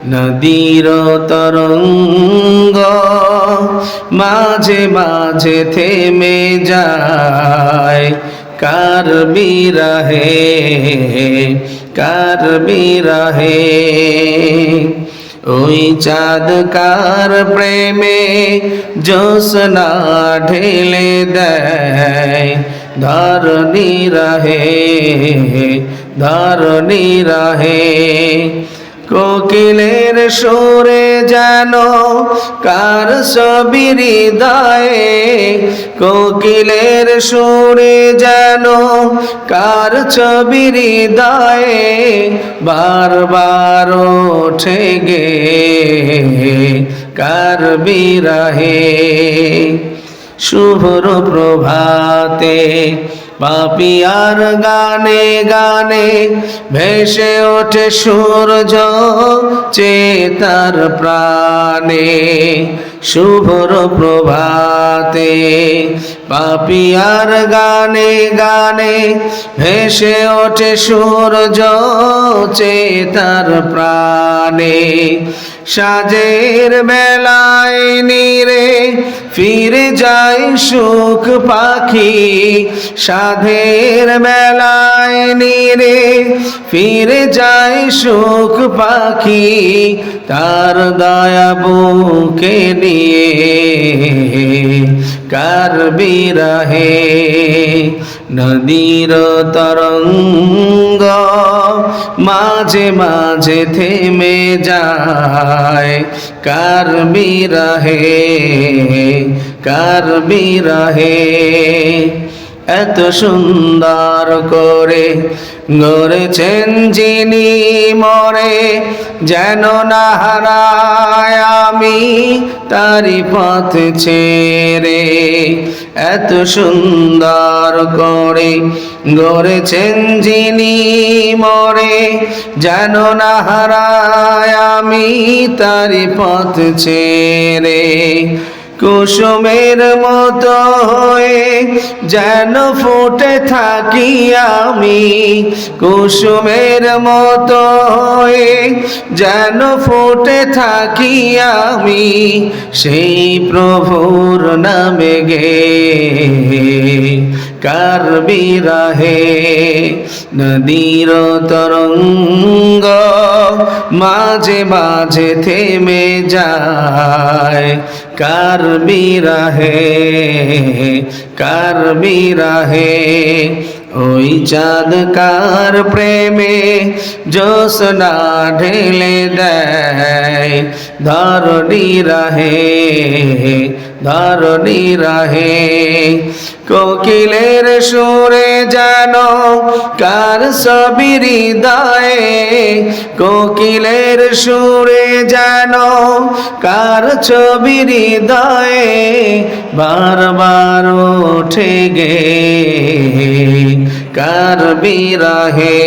নদীর তরঙ্গ মাঝে মাঝে থেমে যায়। কার বিরহে কার বিরহে? ওই চাঁদ কার প্রেমে জোসনা ঢেলে দেয়। ধরণী রহে ধরণী রহে কোকিলের সুরে যেন কার সবির হৃদয়ে? কোকিলের সুরে যেন কার ছবির হৃদয়ে বারবার ওঠে গে? কার বিরহে? শুভ্র প্রভাতে। পাপিয়ার গানে গানে ভেসে ওঠে সূর্য চেতার প্রাণে। শুভ্র প্রভাতে পাপিয়ার গানে গানে ভেসে ওঠে সূর্য চেতার প্রাণে। সাজের বেলায় সুখ পাখি সাধের বেলায় নীরে ফিরে যায় সুখ পাখি তার দয়া বুকে নিয়ে। কার বিরহে নদীর তরঙ্গ মাঝে মাঝে থেমে যায়। কার বিরহে কার বিরহে এত সুন্দর করে গড়েছেন যিনি মরে, যেন না হারায় আমি তারি পথ ছেড়ে। এত সুন্দর করে গড়েছেন যিনি মরে, যেন না হারায় আমি তারি পথ ছেড়ে। কুসুমের মতো হয়ে যেন ফুটে থাকি আমি। কুসুমের মতো হয়ে যেন ফুটে থাকি আমি। সেই প্রভুর নামে গে কার বিরহে নদীর তরঙ্গ মাঝে মাঝে থেমে যায়। কার বিরহে কার বিরহে, ওই চাঁদ কার প্রেমে জোসনা ঢেলে দেয়। ধরণী রাহে ধরণী রাহে। কোকিলের সুরে যেন কার সবির হৃদয়ে। কোকিলের সুরে যেন কার ছবির হৃদয়ে বারবার ওঠে গে। কার বিরহে